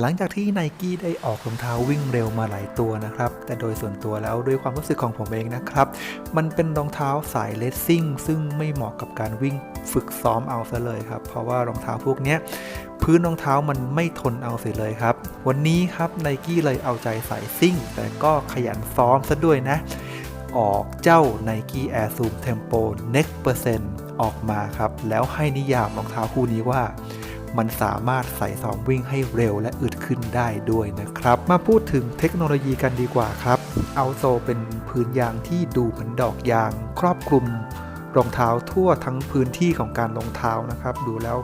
หลังจากที่ไนกี้ได้ออกรองเท้าวิ่งเร็วมาหลายตัวนะครับ แต่โดยส่วนตัวแล้วด้วยความรู้สึกของผมเองนะครับ มันเป็นรองเท้าสายเลสซิ่งซึ่งไม่เหมาะกับการวิ่งฝึกซ้อมเอาซะเลยครับ เพราะว่ารองเท้าพวกนี้พื้นรองเท้ามันไม่ทนเอาเสียเลยครับ วันนี้ครับไนกี้เลยเอาใจใส่ซิ่ง แต่ก็ขยันซ้อมซะด้วยนะ ออกเจ้า Nike Air Zoom Tempo Next Percent ออกมาครับ แล้วให้นิยามรองเท้าคู่นี้ว่า มันสามารถใส่ซ้อมวิ่งให้เร็วและอึดขึ้นได้ด้วยนะครับ มาพูดถึงเทคโนโลยีกันดีกว่าครับ เอาโซเป็นพื้นยางที่ดูเหมือนดอกยาง ครอบคลุมรองเท้าทั่วทั้งพื้นที่ของการรองเท้านะครับ ดูแล้ว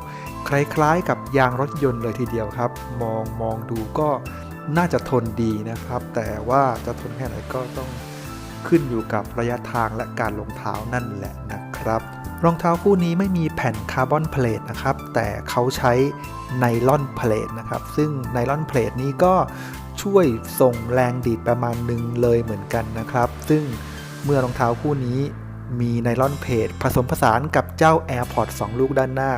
คล้ายๆกับยางรถยนต์เลยทีเดียวครับ มองมองดูก็น่าจะทนดีนะครับ แต่ว่าจะทนแค่ไหนก็ต้องขึ้นอยู่กับระยะทางและการรองเท้านั่นแหละนะครับ รองเท้าคู่นี้ไม่มีแผ่นคาร์บอนเพลทนะครับ แต่เขาใช้ไนลอนเพลทนะครับ ซึ่งไนลอนเพลทนี้ก็ช่วยส่งแรงดีดประมาณหนึ่งเลยเหมือนกันนะครับ ซึ่งเมื่อรองเท้าคู่นี้มีไนลอนเพลทผสมผสานกับเจ้า AirPods 2 ลูกด้านหน้า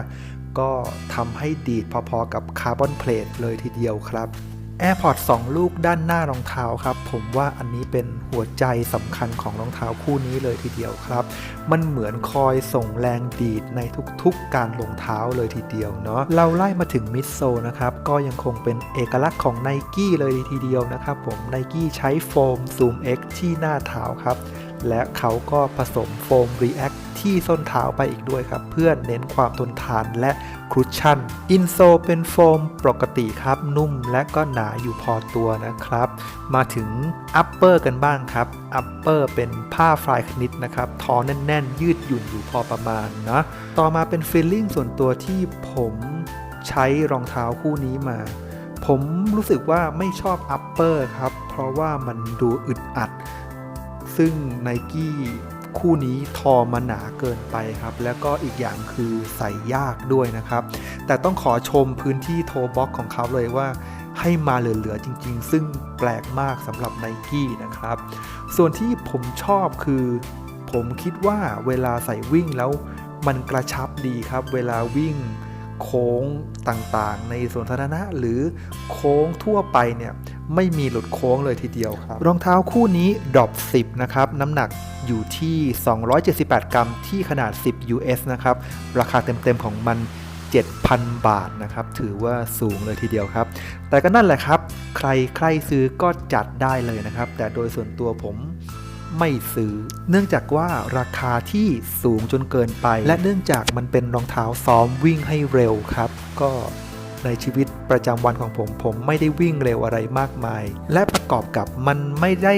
ก็ทำให้ดีดพอๆกับคาร์บอนเพลทเลยทีเดียวครับ AirPods 2 ลูกด้านหน้ารองเท้าครับ ผมว่าอันนี้เป็นหัวใจสำคัญของรองเท้าคู่นี้เลยทีเดียวครับ มันเหมือนคอยส่งแรงดีดในทุกๆการลงเท้าเลยทีเดียวเนาะเราไล่มาถึงมิดโซนะครับ ก็ยังคงเป็นเอกลักษณ์ของ n i กี้เลยทีเดียวนะครับผม n i กี้ใช้โฟม Zoom X ที่หน้าเท้าครับ และเขาก็ผสมโฟม React ที่ส้นเท้าไปอีกด้วยครับ เพื่อเน้นความทนทานและครุชชั่น อินโซเป็นโฟมปกติครับ นุ่มและก็หนาอยู่พอตัวนะครับ มาถึงอัปเปอร์กันบ้างครับ อัปเปอร์เป็นผ้าฟลายคณิตนะครับทอแน่น ๆ ยืดหยุ่นอยู่พอประมาณนะต่อมาเป็นฟีลลิ่งส่วนตัวที่ผมใช้รองเท้าคู่นี้มา ผมรู้สึกว่าไม่ชอบอัปเปอร์ครับ เพราะว่ามันดูอึดอัด ซึ่ง n i กี้คู่นี้ทอมาหนาเกินไปครับ แล้วก็อีกอย่างคือใส่ยากด้วยนะครับ แต่ต้องขอชมพื้นที่โทบ็อกของเขาเลยว่าให้มาเหลือๆจริงๆ ซึ่งแปลกมากสำหรับ n i กี้นะครับ ส่วนที่ผมชอบคือ ผมคิดว่าเวลาใส่วิ่งแล้วมันกระชับดีครับ เวลาวิ่งโค้งต่างๆ ในสวนสาธารณะหรือโค้งทั่วไปเนี่ย ไม่มีหลุดโค้งเลยทีเดียวครับ รองเท้าคู่นี้ดรอป10 นะครับ น้ำหนักอยู่ที่ 278 กรัมที่ขนาด 10 US นะครับ ราคาเต็มๆของมัน 7,000 บาทนะครับ ถือว่าสูงเลยทีเดียวครับ แต่ก็นั่นแหละครับ ใครใครซื้อก็จัดได้เลยนะครับ แต่โดยส่วนตัวผมไม่ซื้อ เนื่องจากว่าราคาที่สูงจนเกินไป และเนื่องจากมันเป็นรองเท้าซ้อมวิ่งให้เร็วครับ ก็ในชีวิต ประจำวันของผม ผมไม่ได้วิ่งเร็วอะไรมากมาย และประกอบกับมันไม่ได้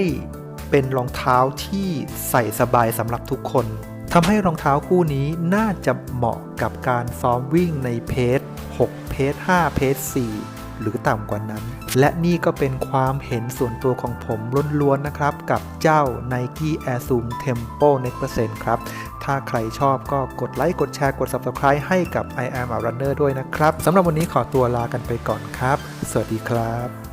เป็นรองเท้าที่ใส่สบายสำหรับทุกคนทำให้รองเท้าคู่นี้น่าจะเหมาะกับการซ้อมวิ่งในเพจ6เพจ5เพจ4 หรือต่ำกว่านั้น และนี่ก็เป็นความเห็นส่วนตัวของผมล้วนๆนะครับ กับเจ้า Nike Air Zoom Tempo Next Percent ครับ ถ้าใครชอบก็กดไลค์กดแชร์กด Subscribe ให้กับ I am a runner ด้วยนะครับสำหรับวันนี้ขอตัวลากันไปก่อนครับ สวัสดีครับ